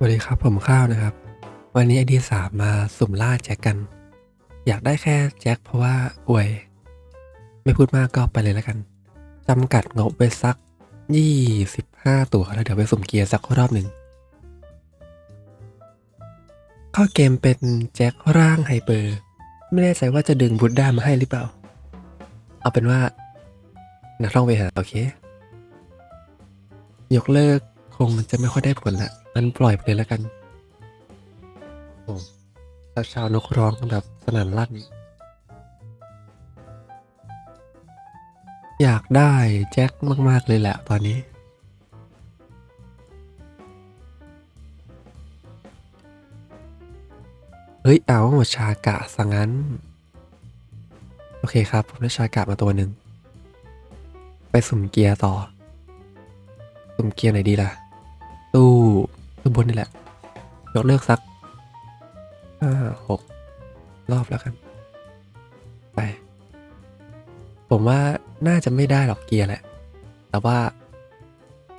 สวัสดีครับผมข้าวนะครับ วันนี้ไอดีสามมาสุ่มล่าแจ็คกัน อยากได้แค่แจ็คเพราะว่าอวย ไม่พูดมากก็ไปเลยแล้วกันจำกัดงบไปสัก25ตัวแล้วเดี๋ยวไปสุ่มเกียร์สักรอบหนึ่งเข้าเกมเป็นแจ็คร่างไฮเปอร์ ไม่แน่ใจว่าจะดึงบูดด้ามาให้หรือเปล่า เอาเป็นว่านักท่องไปหาโอเค ยกเลิก คงจะไม่ค่อยได้ผลละมันปล่อยไปเลยแล้วกันโอ้ชาวชาวนกร้องกันแบบสนั่นลั่น อยากได้แจ็คมาก ๆ เลยแหละตอนนี้ เฮ้ย เอาชากะสังงั้น โอเคครับ ผมได้ชากะมาตัวหนึ่ง ไปสุ่มเกียร์ต่อ สุ่มเกียร์ไหนดีล่ะ ตู้ตู้บนนี่แหละ ยกเลิกสักห้าหกรอบแล้วกัน ไป ผมว่าน่าจะไม่ได้หรอกเกียร์แหละ แต่ว่า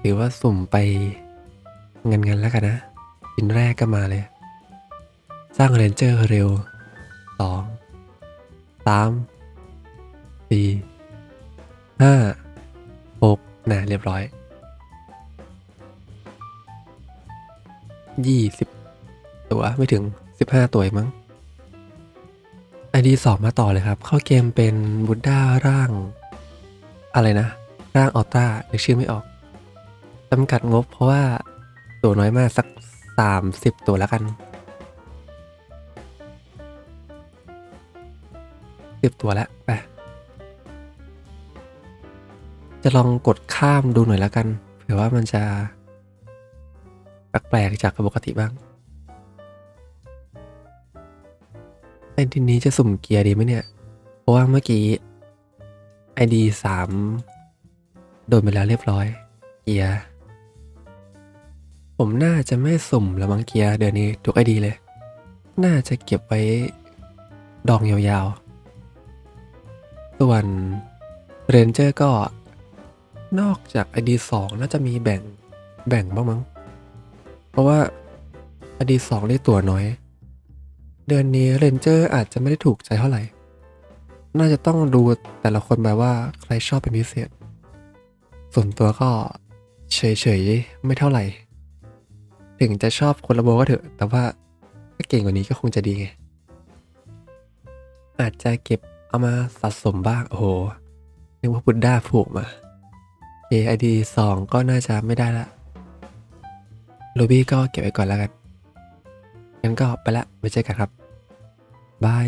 ถือว่าสุ่มไปเงินเงินๆแล้วกันนะชิ้นแรกก็มาเลย สร้างเรนเจอร์เร็วสองสามสี่ห้าหกนะเรียบร้อย ยี่สิบตัวไม่ถึงสิบห้าตัวมั้งไอดีสองมาต่อเลยครับ เข้าเกมเป็นบุดด้าร่าง อะไรนะ ร่างออต้านึกชื่อไม่ออกจำกัดงบเพราะว่าตัวน้อยมากสักสามสิบตัวแล้วกันสิบตัวแล้วไปจะลองกดข้ามดูหน่อยแล้วกัน เผื่อว่ามันจะ แปลกๆจากปกติบ้างไอดีนี้จะสุ่มเกียร์ดีไหมเนี่ย เพราะว่าเมื่อกี้ไอดีสามโดนไปแล้วเรียบร้อย เกียร์ผมน่าจะไม่สุ่มแล้วมั้งเกียร์เดือนนี้ทุกไอดีเลย น่าจะเก็บไว้ดองยาวๆ ส่วนเรนเจอร์ก็นอกจากไอดีสองน่าจะมีแบ่งแบ่งบ้างมั้ง เพราะว่าอดีสองได้ตัวน้อย เดือนนี้เรนเจอร์อาจจะไม่ได้ถูกใจเท่าไหร่ น่าจะต้องดูแต่ละคนแบบว่าใครชอบเป็นพิเศษ ส่วนตัวก็เฉยๆ ไม่เท่าไหร่ ถึงจะชอบคนละโบก็เถอะ แต่ว่าถ้าเก่งกว่านี้ก็คงจะดีไง อาจจะเก็บเอามาสะสมบ้าง โอ้โหนึกว่าบุดด้าผูกมาเอไอดีสองก็น่าจะไม่ได้ละ รูบี้ก็เก็บไว้ก่อนแล้วกันงั้นก็ไปละไว้เจอกันครับบาย